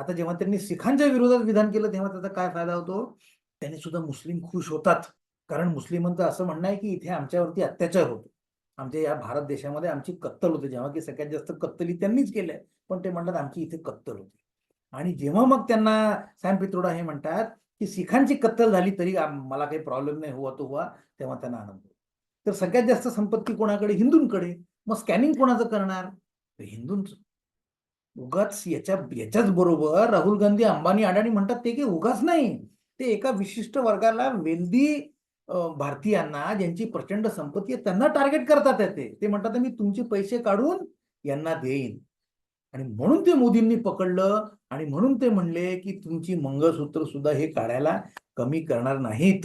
आता जेव्हा त्यांनी सिखांच्या विरोधात विधान केलं तेव्हा त्याचा काय फायदा होतो? त्यांनी सुद्धा मुस्लिम खुश होतात. कारण मुस्लिमांचं असं म्हणणं आहे की इथे आमच्यावरती अत्याचार होतो. आमच्या या भारत देशामध्ये आमची कत्तल होते. जेव्हा की सगळ्यात जास्त कत्तली त्यांनीच केल्या. पण ते म्हणतात आमची इथे कत्तल होती. आणि जेव्हा मग त्यांना सॅम पित्रोडा हे म्हणतात की सिखांची कत्तल झाली तरी मला काही प्रॉब्लेम नाही हुवा तो हुवा तेव्हा त्यांना आनंद होतो. तर सगळ्यात जास्त संपत्ती कोणाकडे? हिंदूंकडे. मग स्कॅनिंग कोणाचं करणार? हिंदूंचं. उगाच याच्या याच्याच बरोबर राहुल गांधी अंबानी अडाणी म्हणतात ते की उगाच नाही. ते एका विशिष्ट वर्गाला वेल्दी भारतीयांना ज्यांची प्रचंड संपत्ती आहे त्यांना टार्गेट करतात ते. ते म्हणतात मी तुमचे पैसे काढून यांना देईन. आणि म्हणून ते मोदींनी पकडलं आणि म्हणून ते म्हणले की तुमची मंगळसूत्र सुद्धा हे काढायला कमी करणार नाहीत.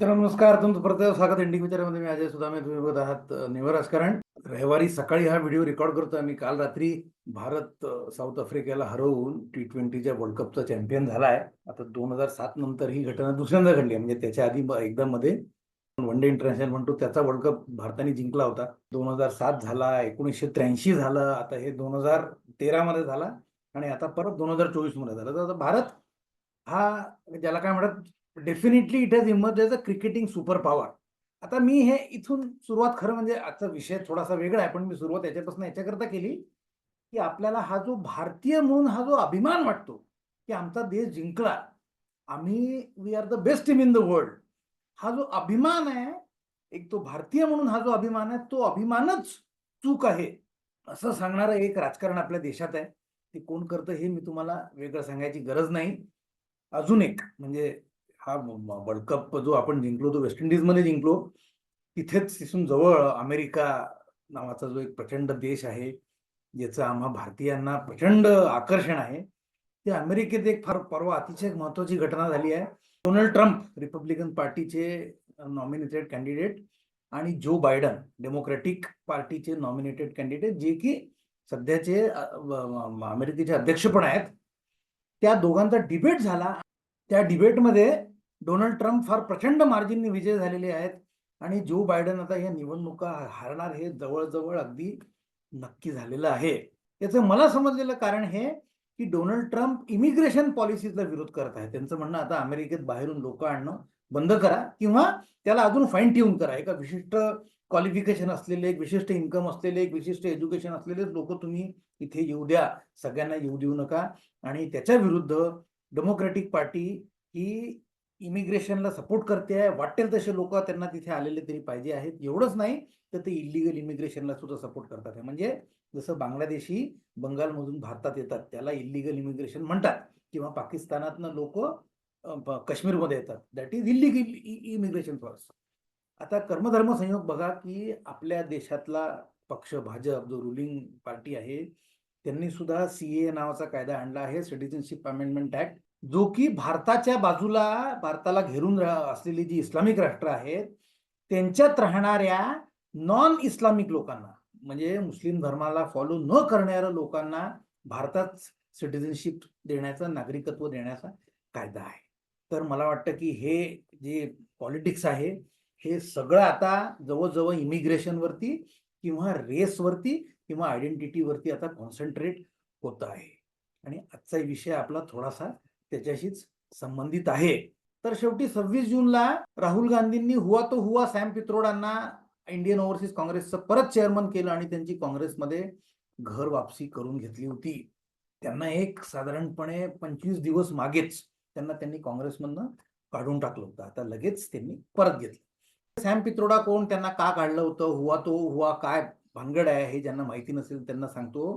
मित्रांनो नमस्कार. तुमचं परत स्वागत. इंडिक विचारामध्ये मी अजय सुदामे तुम्ही बघत आहात अ, राजकारण. रविवारी सकाळी हा व्हिडिओ रेकॉर्ड करतो मी काल रात्री भारत साऊथ आफ्रिकेला हरवून टी ट्वेंटीच्या वर्ल्ड कपचा चॅम्पियन झालाय. आता दोन हजार सात नंतर ही घटना दुसऱ्यांदा घडली आहे. म्हणजे त्याच्या आधी एकदा मध्ये वन डे इंटरनॅशनल म्हणतो. त्याचा वर्ल्ड कप भारताने जिंकला होता. दोन हजार सात झाला एकोणीसशे त्र्याऐंशी झालं. आता हे दोन हजार तेरा मध्ये झाला. आणि आता परत दोन हजार चोवीसमध्ये झालं. तर आता भारत हा ज्याला काय म्हणतात definitely it has emerge as a cricketing super power आता मी हे इथून सुरुवात खरं म्हणजे आजचा विषय थोडासा वेगळा आहे पण मी सुरुवात याच्यापासून याच्याकरता केली की आपल्याला हा जो भारतीय म्हणून हा जो अभिमान वाटतो की आमचा देश जिंकला आम्ही we are the best team in the world हा जो अभिमान आहे एक तो भारतीय म्हणून हा जो अभिमान आहे तो अभिमानच चूक आहे. असं सांगणारं एक राजकारण आपल्या देशात आहे. ते कोण करतं हे मी तुम्हाला वेगळं सांगायची गरज नाही. अजून एक म्हणजे हा वर्ल्ड कप जो आपण जिंकलो तो वेस्ट इंडिजमध्ये जिंकलो तिथेच तिथून जवळ अमेरिका नावाचा जो एक प्रचंड देश आहे ज्याचं आम्हा भारतीयांना प्रचंड आकर्षण आहे. ते अमेरिकेत एक फार परवा अतिशय महत्वाची घटना झाली आहे. डोनाल्ड ट्रम्प रिपब्लिकन पार्टीचे नॉमिनेटेड कॅन्डिडेट आणि जो बायडन डेमोक्रॅटिक पार्टीचे नॉमिनेटेड कॅन्डिडेट जे की सध्याचे अमेरिकेचे अध्यक्ष पण आहेत. त्या दोघांचा डिबेट झाला. त्या डिबेटमध्ये डोनाल्ड ट्रम्प फार प्रचंड मार्जिनने विजय झालेले आहेत आणि जो बायडन आता या निवडणुका हारणार हे जवळजवळ अगदी नक्की झालेलं आहे. याचं मला समजलेलं कारण हे की डोनाल्ड ट्रम्प इमिग्रेशन पॉलिसीचा विरोध करत आहे त्यांचं म्हणणं आता अमेरिकेत बाहेरून लोक आणणं बंद करा किंवा त्याला अजून फाईन ट्यून करा. एका विशिष्ट क्वालिफिकेशन असलेले एक विशिष्ट इन्कम असलेले एक विशिष्ट एज्युकेशन असलेले लोक तुम्ही इथे येऊ द्या. सगळ्यांना येऊ देऊ नका. आणि त्याच्या विरुद्ध डेमोक्रॅटिक पार्टी ही इमिग्रेशनला सपोर्ट करते आहे. वाटेल तसे लोक त्यांना तिथे आलेले तरी पाहिजे आहेत. एवढंच नाही तर ते इलिगल इमिग्रेशनला सुद्धा सपोर्ट करतात आहे. म्हणजे जसं बांगलादेशी बंगालमधून भारतात येतात त्याला इलिगल इमिग्रेशन म्हणतात. किंवा पाकिस्तानातनं लोक काश्मीरमध्ये येतात. That is illegal immigration force आता कर्मधर्म संयोग बघा की आपल्या देशातला पक्ष भाजप जो रुलिंग पार्टी आहे त्यांनी सुद्धा सी ए नावाचा कायदा आणला आहे. सिटिझनशिप अमेंडमेंट ऍक्ट जो की भारताच्या बाजूला भारताला घेरून असलेली जी इस्लामिक राष्ट्र आहेत त्यांच्यात राहणाऱ्या नॉन इस्लामिक लोकांना म्हणजे मुस्लिम धर्माला फॉलो न करणाऱ्या लोकांना भारतात सिटिझनशिप देण्याचा नागरिकत्व देण्याचा कायदा आहे. तर मला वाटतं की हे जे पॉलिटिक्स आहे हे सगळं आता जवळजवळ इमिग्रेशनवरती किंवा रेसवरती किंवा आयडेंटिटीवरती आता कॉन्सन्ट्रेट होत आहे. आणि आजचा विषय आपला थोडासा त्याच्याशीच संबंधित आहे. तर शेवटी सव्वीस जूनला राहुल गांधींनी हुआ तो हुआ सॅम पित्रोडांना इंडियन ओव्हरसीज काँग्रेसचं परत चेअरमन केलं आणि त्यांची काँग्रेसमध्ये घर वापसी करून घेतली होती. त्यांना एक साधारणपणे पंचवीस दिवस मागेच त्यांना त्यांनी काँग्रेसमधनं काढून टाकलं होतं. आता लगेच त्यांनी परत घेतलं. सॅम पित्रोडा कोण? त्यांना का काढलं होतं? हुआ तो हुआ काय भानगड आहे? हे ज्यांना माहिती नसेल त्यांना सांगतो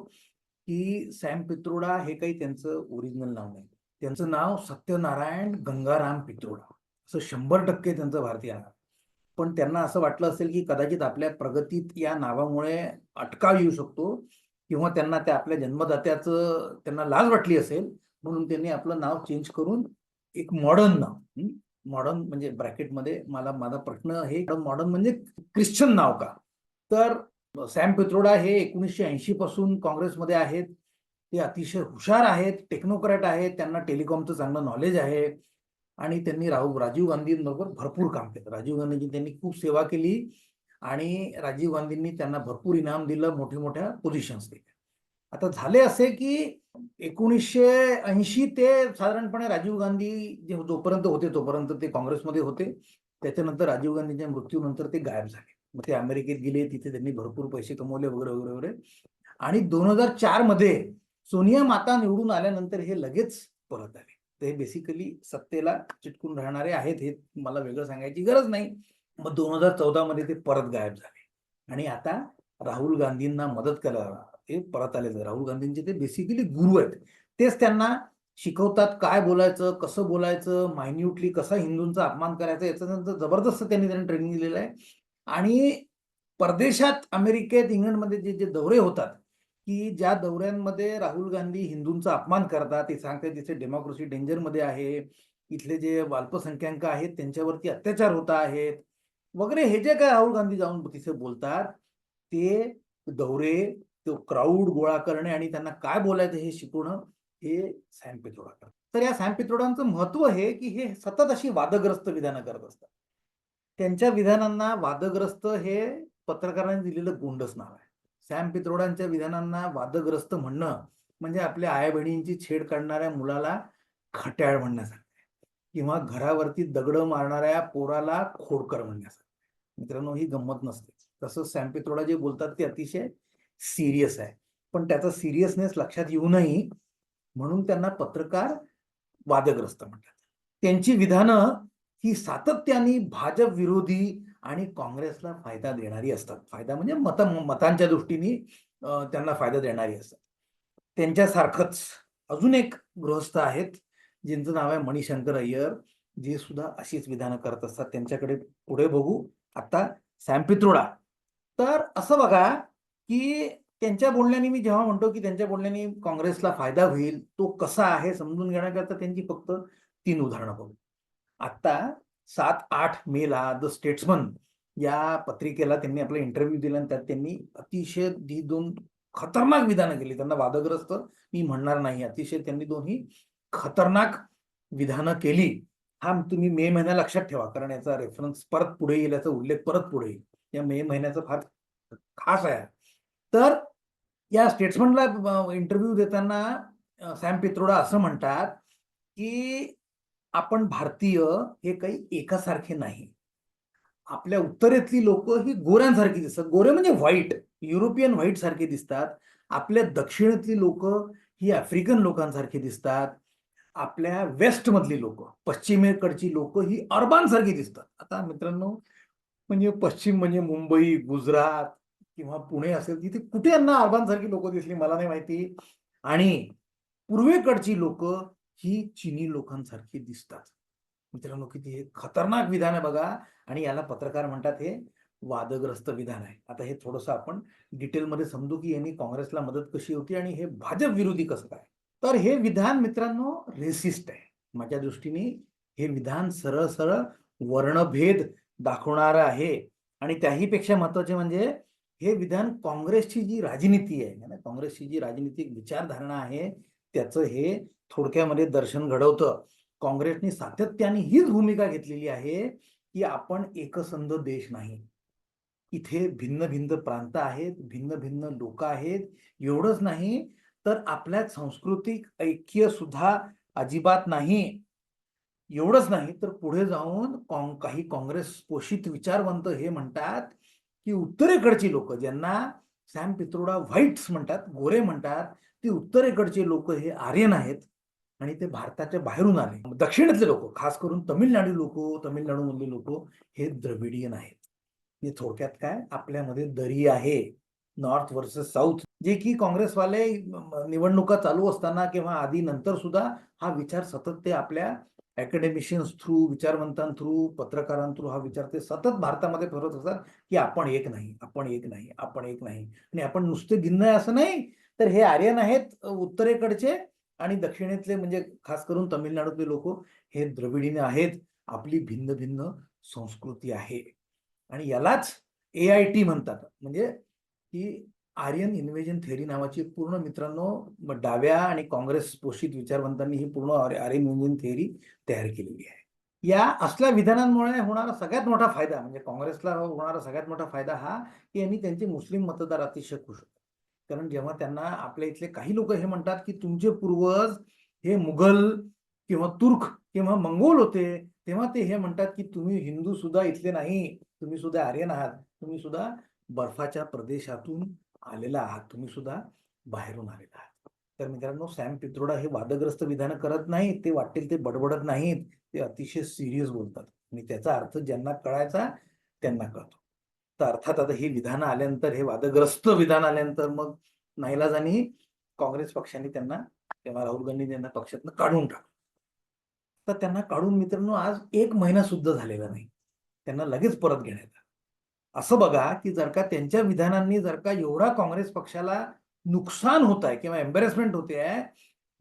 की सॅम पित्रोडा हे काही त्यांचं ओरिजिनल नाव नाही. त्यांचं नाव सत्यनारायण गंगाराम पित्रोडा. असं शंभर टक्के त्यांचं भारतीय नाव. पण त्यांना असं वाटलं असेल की कदाचित आपल्या प्रगतीत या नावामुळे अटकाव येऊ शकतो किंवा त्यांना त्या आपल्या जन्मदात्याचं त्यांना लाज वाटली असेल म्हणून त्यांनी आपलं नाव चेंज करून एक मॉडर्न नाव मॉडर्न म्हणजे ब्रॅकेटमध्ये मला माझा प्रश्न हे मॉडर्न म्हणजे ख्रिश्चन नाव का? तर सॅम पित्रोडा हे एकोणीसशे ऐंशी पासून काँग्रेसमध्ये आहेत. ते अतिशय हुशार आहेत टेक्नोक्रॅट आहेत त्यांना टेलिकॉमचं चांगलं नॉलेज आहे. आणि त्यांनी राहुल राजीव गांधींबरोबर भरपूर काम केलं. राजीव गांधींची त्यांनी खूप सेवा केली आणि राजीव गांधींनी त्यांना भरपूर इनाम दिलं मोठ्या मोठ्या पोझिशन्स दिल्या. आता झाले असे की एकोणीसशे ऐंशी ते साधारणपणे राजीव गांधी जे जोपर्यंत होते तोपर्यंत ते काँग्रेसमध्ये होते. त्याच्यानंतर राजीव गांधींच्या मृत्यूनंतर ते गायब झाले. मग ते अमेरिकेत गेले तिथे त्यांनी भरपूर पैसे कमवले वगैरे वगैरे वगैरे. आणि दोन हजार चारमध्ये सोनिया माता निवडून आल्यानंतर हे लगेच परत आले. ते बेसिकली सत्तेला चिटकून राहणारे आहेत हे मला वेगळं सांगायची गरज नाही. मग दोन हजार चौदा मध्ये ते परत गायब झाले. आणि आता राहुल गांधींना मदत करायला ते परत आले. राहुल गांधींचे ते बेसिकली गुरु आहेत. तेच त्यांना शिकवतात काय बोलायचं कसं बोलायचं मायन्युटली कसा हिंदूंचा अपमान करायचा याचं त्यांचं जबरदस्त त्यांनी त्यांना ट्रेनिंग दिलेलं आहे. आणि परदेशात अमेरिकेत इंग्लंडमध्ये जे जे दौरे होतात की ज्या दौऱ्यांमध्ये राहुल गांधी हिंदूंचा अपमान करतात ते सांगतात तिथे डेमोक्रेसी डेंजरमध्ये आहे इथले जे अल्पसंख्याक आहेत त्यांच्यावरती अत्याचार होत आहेत वगैरे हे जे काय राहुल गांधी जाऊन तिथे बोलतात ते दौरे तो क्राऊड गोळा करणे आणि त्यांना काय बोलायचं हे शिकवणं हे सॅम पित्रोडा करतात. तर या सॅम पित्रोडांचं महत्त्व हे की हे सतत अशी वादग्रस्त विधानं करत असतात. त्यांच्या विधानांना वादग्रस्त हे पत्रकारांनी दिलेलं गोंडस नाव आहे. सॅम पित्रोडांच्या विधानांना वादग्रस्त म्हणणं म्हणजे आपल्या आई बहिणींची छेड काढणाऱ्या मुलाला खट्याळ म्हणण्यासारखं किंवा घरावरती दगड मारणाऱ्या पोराला खोडकर म्हणण्यासारखं मित्रांनो ही गंमत नसते. तसं सॅम पित्रोडा जे बोलतात ते अतिशय सिरियस आहे. पण त्याचा सिरियसनेस लक्षात येऊ नये म्हणून त्यांना पत्रकार वादग्रस्त म्हणतात. त्यांची विधानं ही सातत्याने भाजप विरोधी आणि काँग्रेसला फायदा देणारी असतात. फायदा म्हणजे मत मतांच्या दृष्टीने त्यांना फायदा देणारी असतात. त्यांच्यासारखंच अजून एक गृहस्थ आहेत ज्यांचं नाव आहे मणिशंकर अय्यर जे सुद्धा अशीच विधानं करत असतात. त्यांच्याकडे पुढे बघू. आता सॅम्पित्रोडा तर असं बघा की त्यांच्या बोलण्याने मी जेव्हा म्हणतो की त्यांच्या बोलण्याने काँग्रेसला फायदा होईल तो कसा आहे समजून घेण्याकरता त्यांची फक्त तीन उदाहरणं बघू. आता सात आठ मेला द स्टेट्समन या पत्रिकेला त्यांनी आपला इंटरव्ह्यू दिला आणि त्यात त्यांनी अतिशय ही दोन खतरनाक विधानं केली. त्यांना वादग्रस्त मी म्हणणार नाही. अतिशय त्यांनी दोन्ही खतरनाक विधानं केली. हा तुम्ही मे महिना लक्षात ठेवा. कारण याचा रेफरन्स परत पुढे येईल याचा उल्लेख परत पुढे येईल. या मे महिन्याचा फार खास आहे. तर या स्टेट्समनला इंटरव्ह्यू देताना सॅम पित्रोडा असं म्हणतात की आपण भारतीय हे काही एकासारखे नाही. आपल्या उत्तरेतली लोक ही गोऱ्यांसारखी दिसतात. गोरे म्हणजे व्हाईट युरोपियन व्हाईट सारखे दिसतात. आपल्या दक्षिणेतली लोक ही आफ्रिकन लोकांसारखी दिसतात. आपल्या वेस्टमधली लोक पश्चिमेकडची लोक ही अर्बानसारखी दिसतात. आता मित्रांनो म्हणजे पश्चिम म्हणजे मुंबई गुजरात किंवा पुणे असेल तिथे कुठे यांना अर्बानसारखी लोक दिसली मला नाही माहिती. आणि पूर्वेकडची लोक ही चिनी लोकांसारखी दिसतात. मित्रांनो किती हे खतरनाक विधान आहे बघा. आणि याला पत्रकार म्हणतात हे वादग्रस्त विधान आहे. आता हे थोडंसं आपण डिटेलमध्ये समजू की यांनी काँग्रेसला मदत कशी होती आणि हे भाजप विरोधी कसं काय? तर हे विधान मित्रांनो रेसिस्ट आहे. माझ्या दृष्टीने हे विधान सरळ सरळ वर्णभेद दाखवणार आहे. आणि त्याही पेक्षा महत्त्वाचे म्हणजे हे विधान काँग्रेसची जी राजनीती आहे म्हणजे काँग्रेसची जी राजनीतिक विचारधारणा आहे त्याचं हे थोडक्यामध्ये दर्शन घडवतं. काँग्रेसने सातत्याने हीच भूमिका घेतलेली आहे की आपण एकसंध देश नाही. इथे भिन्न भिन्न प्रांत आहेत भिन्न भिन्न लोक आहेत एवढंच नाही तर आपल्यात सांस्कृतिक ऐक्य सुद्धा अजिबात नाही. एवढंच नाही तर पुढे जाऊन काही काँग्रेस पोषित विचारवंत हे म्हणतात की उत्तरेकडची लोक ज्यांना सॅम पित्रोडा व्हाईट्स म्हणतात गोरे म्हणतात ते उत्तरेकडचे लोक हे आर्यन आहेत. आणि ते भारताच्या बाहेरून आले. दक्षिणेतले लोक खास करून तमिळनाडू लोक तमिळनाडू मधले लोक हे द्रविडियन आहेत. हे थोडक्यात काय? आपल्यामध्ये दरी आहे. North versus south. जे की काँग्रेसवाले निवडणुका चालू असताना किंवा आधी नंतर सुद्धा हा विचार सतत ते आपल्या अकॅडमिशियन्स थ्रू विचारवंतां थ्रू पत्रकारां थ्रू हा विचार ते सतत भारतामध्ये फिरत असतात की आपण एक नाही आपण एक नाही आपण एक नाही. आणि आपण नुसते भिन्न आहे असं नाही तर हे आर्यन आहेत उत्तरेकडचे आणि दक्षिणेतले म्हणजे खास करून तमिळनाडूतले लोक हे द्रविडीने आहेत. आपली भिन्न भिन्न संस्कृती आहे. आणि यालाच ए आय टी म्हणतात. म्हणजे की आर्यन इन्व्हेजन थेअरी नावाची पूर्ण मित्रांनो डाव्या आणि काँग्रेस पोषित विचारवंतांनी ही पूर्ण आर्यन इन्व्हेजन थेअरी तयार केलेली आहे. या असल्या विधानांमुळे होणारा सगळ्यात मोठा फायदा म्हणजे काँग्रेसला होणारा सगळ्यात मोठा फायदा हा की यांनी त्यांचे मुस्लिम मतदार अतिशय खुश होतात कारण जेव्हा त्यांना आपल्या इथले काही लोक हे म्हणतात की तुमचे पूर्वज हे मुघल किंवा तुर्क किंवा मंगोल होते तेव्हा ते हे म्हणतात की तुम्ही हिंदू सुद्धा इथले नाही तुम्ही सुद्धा आर्यन आहात तुम्ही सुद्धा बर्फाच्या प्रदेशातून आलेला आहात तुम्ही सुद्धा बाहेरून आलेला आहात. तर मित्रांनो सॅम पित्रोडा हे वादग्रस्त विधानं करत नाहीत ते वाटेल ते बडबडत नाहीत ते अतिशय सिरियस बोलतात. आणि त्याचा अर्थ ज्यांना कळायचा त्यांना कळतो. तर अर्थात आता ही विधानं आल्यानंतर हे वादग्रस्त विधान आल्यानंतर मग नाईलाजानी काँग्रेस पक्षाने त्यांना तेव्हा राहुल गांधी यांना पक्षातनं काढून टाकलं. तर त्यांना काढून मित्रांनो आज एक महिना सुद्धा झालेला नाही. त्यांना लगेच परत घेण्यात आलं. असं बघा की जर का त्यांच्या विधानांनी जर का एवढा काँग्रेस पक्षाला नुकसान होत आहे किंवा एम्बॅरेसमेंट होते आहे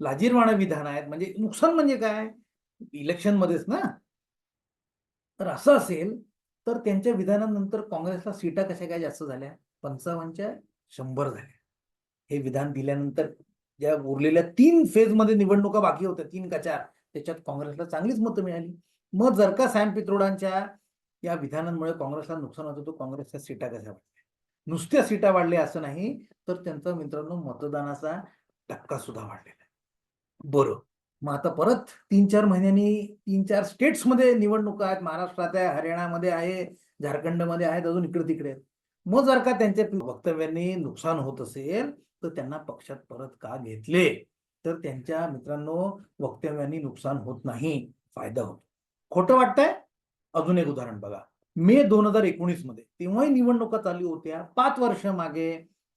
लाजीरवाणं विधान आहेत म्हणजे नुकसान म्हणजे काय? इलेक्शन मध्येच ना? तर असं असेल तर त्यांच्या विधानानंतर काँग्रेसला सीटा कशा काय जास्त झाल्या? पंचावन्नच्या शंभर झाल्या. हे विधान दिल्यानंतर ज्या उरलेल्या तीन फेजमध्ये निवडणुका बाकी होत्या तीन का चार त्याच्यात काँग्रेसला चांगलीच मतं मिळाली. मग जर का सॅम पित्रोडांच्या या विधानांमुळे काँग्रेसला नुकसान होतं तो काँग्रेसच्या सीटा कशा वाढल्या? नुसत्या सीटा वाढल्या असं नाही तर त्यांचा मित्रांनो मतदानाचा टक्का सुद्धा वाढलेला आहे. बरं. मग आता परत तीन चार महिन्यांनी तीन चार स्टेट्समध्ये निवडणुका आहेत. महाराष्ट्रात आहे हरियाणामध्ये आहे झारखंडमध्ये आहेत अजून इकडे तिकडे मग जर का त्यांच्या वक्तव्यांनी नुकसान होत असेल तर त्यांना पक्षात परत का घेतले? तर त्यांच्या मित्रांनो वक्तव्यांनी नुकसान होत नाही फायदा होतो. खोटं वाटतंय? अजून एक उदाहरण बघा. मे दोन हजार एकोणीसमध्ये तेव्हाही निवडणुका चालू होत्या. पाच वर्ष मागे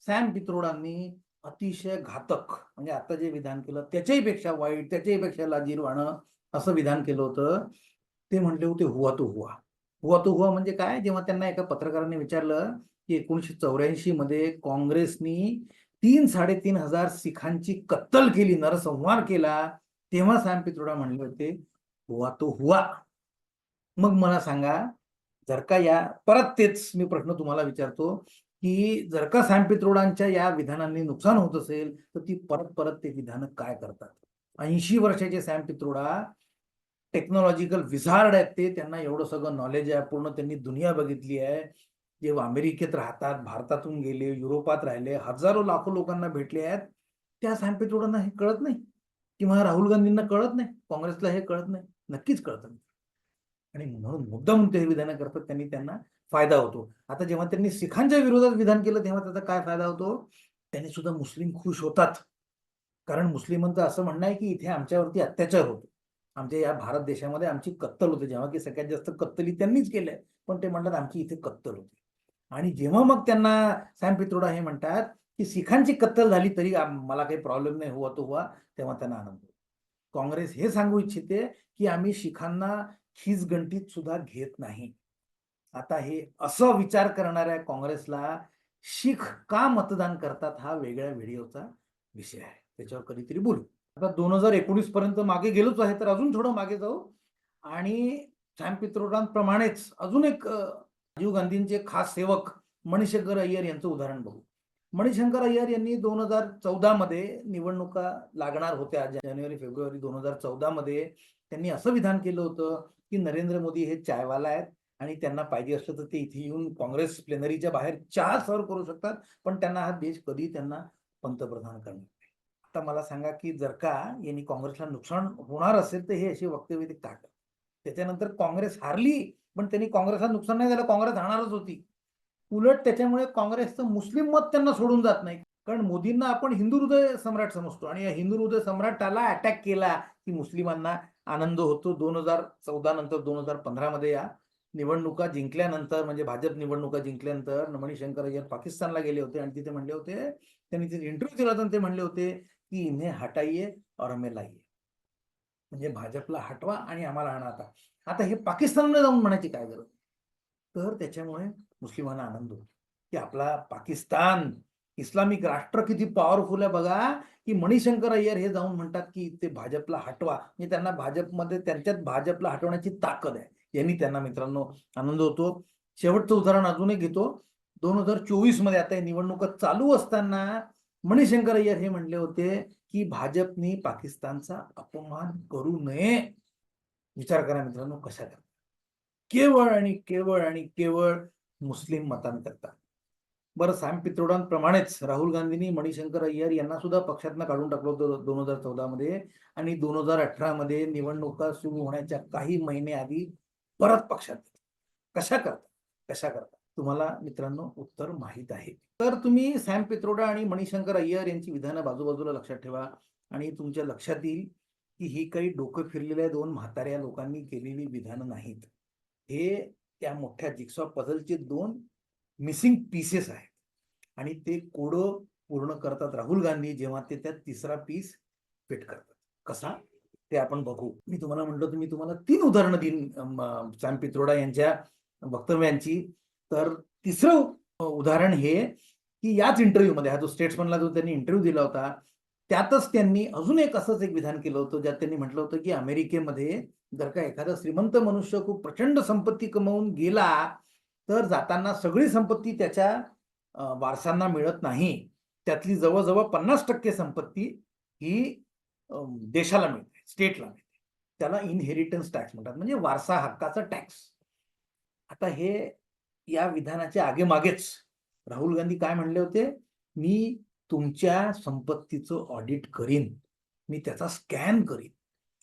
सॅम पित्रोडांनी अतिशय घातक. म्हणजे आता जे विधान केलं त्याच्याही पेक्षा वाईट त्याच्याही पेक्षा लाजीरवाणं असं विधान केलं होतं. ते म्हणले होते हुआ तो हुआ. हुआ तो हुआ म्हणजे काय? जेव्हा त्यांना एका पत्रकाराने विचारलं की एकोणीशे चौऱ्याऐंशी मध्ये काँग्रेसनी तीन साडेतीन हजार सिखांची कत्तल केली नरसंहार केला तेव्हा सॅम पित्रोडा म्हणले होते हुआ तो हुआ. मग मला सांगा जर का या परत तेच मी प्रश्न तुम्हाला विचारतो की जर का सॅम पित्रोडांच्या या विधानांनी नुकसान होत असेल तर ती परत परत ते विधानं काय करतात? ऐंशी वर्षाचे सॅम पित्रोडा टेक्नॉलॉजिकल विझार्ड आहेत ते त्यांना एवढं सगळं नॉलेज आहे पूर्ण त्यांनी दुनिया बघितली आहे. जे अमेरिकेत राहतात भारतातून गेले युरोपात राहिले हजारो लाखो लोकांना भेटले आहेत. त्या सॅम पित्रोडांना हे कळत नाही. किंवा राहुल गांधींना कळत नाही. काँग्रेसला हे कळत नाही. नक्कीच कळत नाही. आणि म्हणून मुद्दा म्हणून ते विधानं करतात त्यांनी त्यांना फायदा होतो. आता जेव्हा त्यांनी सिखांच्या विरोधात विधान केलं तेव्हा त्याचा काय फायदा होतो? त्यांनी सुद्धा मुस्लिम खुश होतात. कारण मुस्लिमांचं असं म्हणणं आहे की इथे आमच्यावरती अत्याचार होतो. आमच्या या भारत देशामध्ये आमची कत्तल होते. जेव्हा की सगळ्यात जास्त कत्तली त्यांनीच केलंय. पण ते म्हणतात आमची इथे कत्तल होती. आणि जेव्हा मग त्यांना सॅम पित्रोडा हे म्हणतात की सिखांची कत्तल झाली तरी मला काही प्रॉब्लेम नाही हुवा तो हुवा तेव्हा त्यांना आनंद होतो. काँग्रेस हे सांगू इच्छिते की आम्ही शिखांना गंटीत सुद्धा घेत नाही. आता हे असं विचार करणाऱ्या काँग्रेसला शीख का मतदान करतात हा वेगळ्या व्हिडिओचा विषय आहे. त्याच्यावर कधीतरी बोलू. आता दोन हजार एकोणीस पर्यंत मागे गेलोच आहे तर अजून थोडं मागे जाऊ. आणि सॅम पित्रोडांप्रमाणेच अजून एक राजीव गांधींचे खास सेवक मणिशंकर अय्यर यांचं उदाहरण बघू. मणिशंकर अय्यर यांनी दोन हजार चौदा मध्ये निवडणुका लागणार होत्या जानेवारी फेब्रुवारी दोन हजार चौदा मध्ये त्यांनी असं विधान केलं होतं की नरेंद्र मोदी हे चायवाला आहेत आणि त्यांना पाहिजे असलं तर ते इथे येऊन काँग्रेस प्लेनरीच्या बाहेर चहा सर्व करू शकतात पण त्यांना हा देश कधी त्यांना पंतप्रधान करणार नाही. आता मला सांगा की जर का यांनी काँग्रेसला नुकसान होणार असेल तर हे असे वक्तव्य ते का त्याच्यानंतर काँग्रेस हारली पण त्यांनी काँग्रेसला नुकसान नाही झालं काँग्रेस हारणारच होती. उलट त्याच्यामुळे काँग्रेसचं मुस्लिम मत त्यांना सोडून जात नाही. कारण मोदींना आपण हिंदू हृदय सम्राट समजतो आणि या हिंदू हृदय सम्राटाला अटॅक केला की मुस्लिमांना आनंद होतो. दोन हजार चौदा नंतर दोन हजार पंधरा मध्ये या निवडणुका जिंकल्यानंतर म्हणजे भाजप निवडणुका जिंकल्यानंतर मणिशंकर अय्यर पाकिस्तानला गेले होते आणि तिथे म्हणले होते त्यांनी तिथे इंटरव्ह्यू दिला होता ते म्हणले होते की इन्हे हटाइये और हमें लाइये म्हणजे भाजपला हटवा आणि आम्हाला आणा आता. आता हे पाकिस्तानला जाऊन म्हणायची काय गरज? तर त्याच्यामुळे मुस्लिमांना आनंद होतो. की आपला पाकिस्तान इस्लामिक राष्ट्र किती पॉवरफुल आहे बघा की मणिशंकर अय्यर हे जाऊन म्हणतात की ते भाजपला हटवा. म्हणजे त्यांना भाजपमध्ये त्यांच्यात भाजपला हटवण्याची ताकद आहे. यांनी त्यांना मित्रांनो आनंद होतो. शेवटचं उदाहरण अजूनही घेतो. दोन हजार चोवीसमध्ये आता निवडणुका चालू असताना मणिशंकर अय्यर हे म्हणले होते की भाजपनी पाकिस्तानचा अपमान करू नये. विचार करा मित्रांनो कशा करता केवळ आणि केवळ आणि केवळ मुस्लिम मतांकरता. बरं सॅम पित्रोडांप्रमाणेच राहुल गांधींनी मणिशंकर अय्यर यांना सुद्धा पक्षातनं काढून टाकलं होतं दोन हजार चौदा मध्ये आणि दोन हजार अठरा मध्ये निवडणुका सुरू होण्याच्या काही महिने आधी परत पक्षात कशा करता कशा करता तुम्हाला मित्रांनो उत्तर माहीत आहे. तर तुम्ही सॅम पित्रोडा आणि मणिशंकर अय्यर यांची विधानं बाजूबाजूला लक्षात ठेवा आणि तुमच्या लक्षात येईल की ही काही डोकं फिरलेल्या दोन म्हाताऱ्या लोकांनी केलेली विधानं नाहीत. हे त्या मोठ्या जिक्सॉ पझलचे दोन मिसिंग पीसेस आहेत. आणि ते कोडं पूर्ण करतात राहुल गांधी जेव्हा ते त्यात तिसरा पीस फिट करतात. कसा? ते आपण बघू. मी तुम्हाला म्हटलं तर मी तुम्हाला तीन उदाहरणं देईन सॅम पित्रोडा यांच्या वक्तव्यांची. तर तिसरं उदाहरण हे की याच इंटरव्ह्यूमध्ये हा जो स्टेट्समनला जो त्यांनी इंटरव्ह्यू दिला होता त्यातच त्यांनी अजून एक असंच एक विधान केलं होतं ज्यात त्यांनी म्हटलं होतं की अमेरिकेमध्ये जर का एखादा श्रीमंत मनुष्य खूप प्रचंड संपत्ती कमवून गेला तर जाताना सगळी संपत्ती त्याच्या वारसांना मिळत नाही. त्यातली जवळजवळ पन्नास टक्के संपत्ती ही देशाला मिळते स्टेटला मिळते. त्याला इनहेरिटन्स टॅक्स म्हणतात. म्हणजे वारसा हक्काचा टॅक्स आता हे या विधानाच्या आगेमागेच राहुल गांधी काय म्हणले होते? मी तुमच्या संपत्तीचं ऑडिट करीन. मी त्याचा स्कॅन करीन.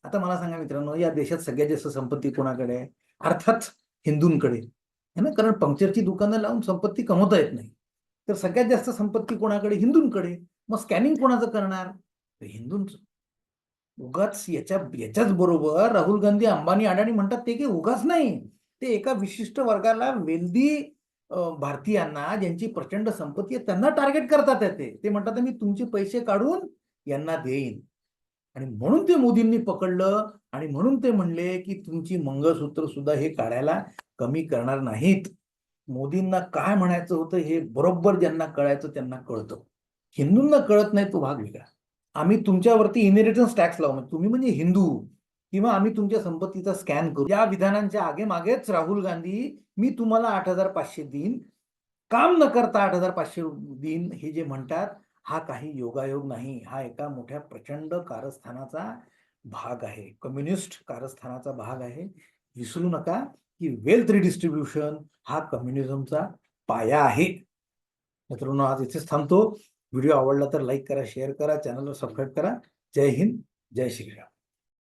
आता मला सांगा मित्रांनो या देशात सगळ्यात जास्त संपत्ती कोणाकडे आहे? अर्थात हिंदूंकडे. आहे ना? कारण पंक्चरची दुकानं लावून संपत्ती कमवता येत नाही. तर सगळ्यात जास्त संपत्ती कोणाकडे? हिंदूंकडे. मग स्कॅनिंग कोणाचं करणार? तर उगाच याच्या याच्याच बरोबर राहुल गांधी अंबानी अडाणी म्हणतात ते की उगाच नाही. ते एका विशिष्ट वर्गाला वेल्दी भारतीयांना ज्यांची प्रचंड संपत्ती आहे त्यांना टार्गेट करतात ते. ते म्हणतात मी तुमचे पैसे काढून यांना देईन. आणि म्हणून ते मोदींनी पकडलं आणि म्हणून ते म्हणले की तुमची मंगळसूत्र सुद्धा हे काढायला कमी करणार नाहीत. मोदींना काय म्हणायचं होतं हे बरोबर ज्यांना कळायचं त्यांना कळतं. हिंदूंना कळत नाही तो भाग वेगळा. आम्ही तुमच्यावरती इनहेरिटन्स टॅक्स लावू. म्हणजे तुम्ही म्हणजे हिंदू. किंवा आम्ही तुमच्या संपत्तीचा स्कॅन करू. या विधानांच्या आगे मागेच राहुल गांधी मी तुम्हाला आठ हजार पाचशे देईन. काम न करता आठ हजार पाचशे देईन. हे जे म्हणतात हा काही योगायोग नाही. हा एका मोठ्या प्रचंड कारस्थानाचा भाग आहे. कम्युनिस्ट कारस्थानाचा भाग आहे. विसरू नका. की वेल्थ रिडिस्ट्रीब्युशन हा कम्युनिझमचा पाया आहे. मित्रांनो आज इथेच थांबतो. व्हिडिओ आवडला तर लाईक करा शेअर करा चॅनलला सबस्क्राईब करा. जय हिंद जय श्रीराम.